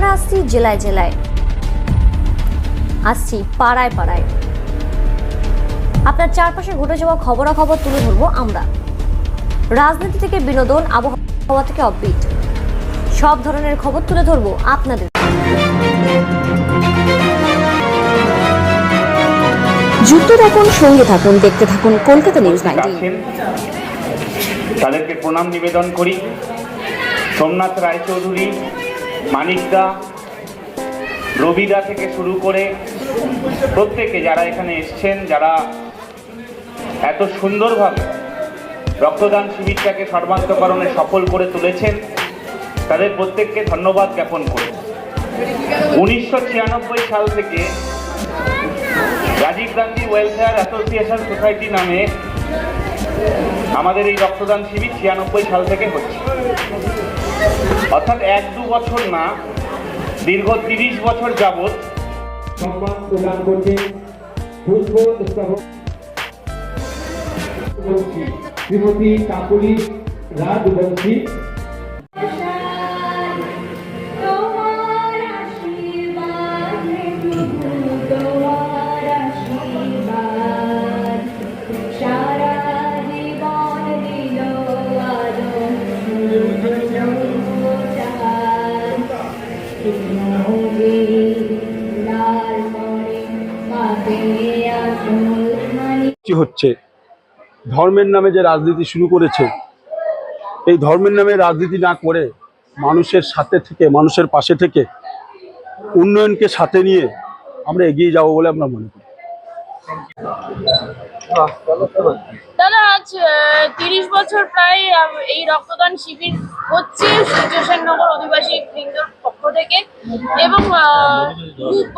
আমরা আসছি জেলায় জেলায়। আসছি পাড়ায় পাড়ায়। আপনার চারপাশে ঘটে যাওয়া খবরাখবর তুলে ধরবো আমরা। রাজনীতি থেকে বিনোদন আবহাওয়া থেকে অববিট সব ধরনের খবর তুলে ধরবো আপনাদের। যুক্ত থাকুন সঙ্গে থাকুন দেখতে থাকুন কলকাতা নিউজ নাইনটিন। তাদেরকে প্রণাম নিবেদন করি। সোমনাথ রায়চৌধুরী মানিকদা, রবিদা থেকে শুরু করে প্রত্যেকে যারা এখানে এসছেন, যারা এত সুন্দরভাবে রক্তদান শিবিরটাকে সর্বান্তকরণে সফল করে তুলেছেন, তাদের প্রত্যেককে ধন্যবাদ জ্ঞাপন করি। উনিশশো সাল থেকে Rajiv Gandhi welfare association society নামে আমাদের এই রক্তদান শিবির ছিয়ানব্বই সাল থেকে হচ্ছে। অর্থাৎ এক দু বছর না, দীর্ঘ তিরিশ বছর যাবৎ সম্মান প্রদান করছে শ্রীমতী কাকুলি রাজবংশী কি হচ্ছে? ধর্মের নামে যে রাজনীতি শুরু করেছে, এই ধর্মের নামে রাজনীতি না করে মানুষের সাথে থেকে, মানুষের পাশে থেকে উন্নয়নকে সাথে নিয়ে আমরা এগিয়ে যাব বলে আমরা মনে করি। দাদা, আজ তিরিশ বছর প্রায় এই রক্তদান শিবির হচ্ছে সূর্য সেননগর অধিবাসী বৃন্দর পক্ষ থেকে এবং খুব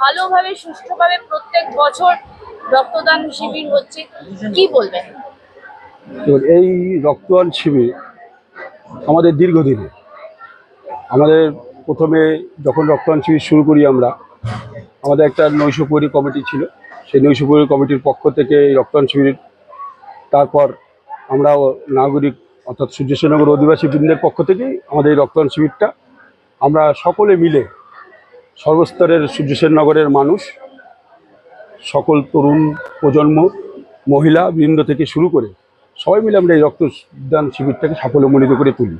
ভালোভাবে, সুষ্ঠুভাবে প্রত্যেক বছর রক্তদান শিবির হচ্ছে। কি বলবেন? এই রক্তদান শিবির আমাদের দীর্ঘদিনে আমাদের প্রথমে যখন রক্তদান শিবির শুরু করি আমরা, আমাদের একটা নৈশপরি কমিটি ছিল। সেই নৈশপরি কমিটির পক্ষ থেকে এই রক্তদান শিবির তারপর আমরাও নাগরিক অর্থাৎ সূর্যসেনগর অধিবাসী বৃন্দের পক্ষ থেকেই আমাদের এই রক্তদান শিবিরটা, আমরা সকলে মিলে সর্বস্তরের সূর্যসেননগরের মানুষ, সকল তরুণ প্রজন্ম, মহিলা বৃন্দ থেকে শুরু করে সবাই মিলে আমরা এই রক্তদান শিবিরটাকে সাফল্যমণ্ডিত করে তুলি।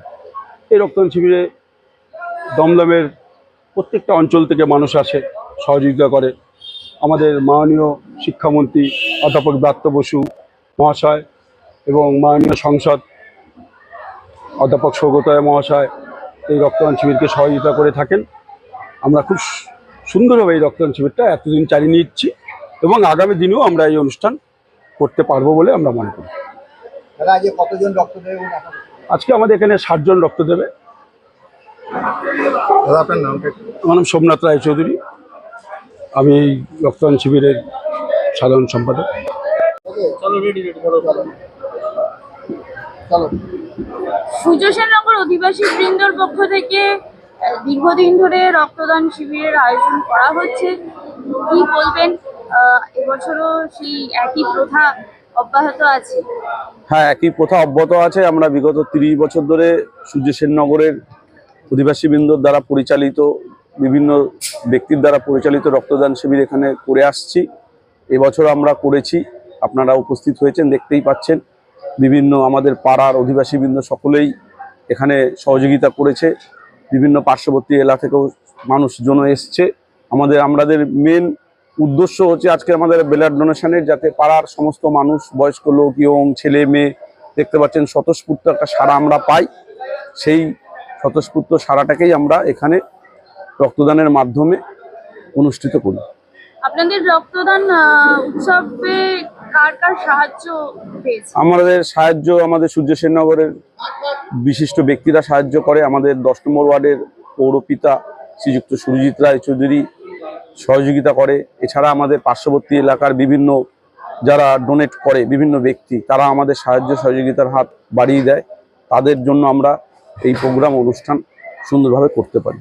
এই রক্তদান শিবিরে দমদমের প্রত্যেকটা অঞ্চল থেকে মানুষ আসে, সহযোগিতা করে। আমাদের মাননীয় শিক্ষামন্ত্রী অধ্যাপক ব্রাত্য বসু মহাশয় এবং মাননীয় সংসদ অধ্যাপক সৌগতয় মহাশয় এই রক্তদান শিবিরকে সহযোগিতা করে থাকেন। আমরা খুব সুন্দরভাবে এই রক্তদান শিবিরটা এতদিন চালিয়ে নিচ্ছি এবং আগামী দিনেও আমরা এই অনুষ্ঠান করতে পারব বলে আমরা মনে করি। আজকে কতজন রক্ত দেবে বলে আশা করছেন? আজকে আমাদের এখানে ষাটজন রক্ত দেবে। দাদা আপনার একটু। আমার নাম সোমনাথ রায়চৌধুরী। আমি এই রক্তদান শিবিরের সাধারণ সম্পাদক। সেননগর অধিবাসী বৃন্দর পক্ষ থেকে দীর্ঘদিন ধরে রক্তদান শিবিরের আয়োজন করা হচ্ছে। কি বলবেন? এবছরও সেই একই প্রথা অব্যাহত আছে? হ্যাঁ একই প্রথা অব্যাহত আছে। আমরা বিগত তিরিশ বছর ধরে সূর্য সেননগরের অধিবাসীবৃন্দর দ্বারা পরিচালিত বিভিন্ন ব্যক্তির দ্বারা পরিচালিত রক্তদান শিবির এখানে করে আসছি। এবছর আমরা করেছি। আপনারা উপস্থিত হয়েছেন, দেখতেই পাচ্ছেন। বিভিন্ন আমাদের পাড়ার অধিবাসীবৃন্দ সকলেই এখানে সহযোগিতা করেছে। বিভিন্ন পার্শ্ববর্তী এলাকা থেকেও মানুষজন এসছে। আমাদের আমাদের মেন উদ্দেশ্য হচ্ছে আজকে আমাদের ব্লাড ডোনেশনের যাতে পাড়ার সমস্ত মানুষ, বয়স্ক লোক ইয়ং ছেলে, মেয়ে, দেখতে পাচ্ছেন, স্বতঃস্ফূর্ত একটা সারা আমরা পাই। সেই স্বতঃস্ফূর্ত সারাটাকেই আমরা এখানে রক্তদানের মাধ্যমে অনুষ্ঠিত করি আপনাদের রক্তদান উৎসবে কার কার সাহায্য পেয়েছে? আমাদের সাহায্য আমাদের সূর্য সেননগরের বিশিষ্ট ব্যক্তিরা সাহায্য করে। আমাদের দশ নম্বর ওয়ার্ডের পৌরপিতা শ্রীযুক্ত সুরজিৎ রায় চৌধুরী সহযোগিতা করে। এছাড়া আমাদের পার্শ্ববর্তী এলাকার বিভিন্ন যারা ডোনেট করে বিভিন্ন ব্যক্তি তারা আমাদের সাহায্য সহযোগিতার হাত বাড়িয়ে দেয়। তাদের জন্য আমরা এই প্রোগ্রাম অনুষ্ঠান সুন্দরভাবে করতে পারি।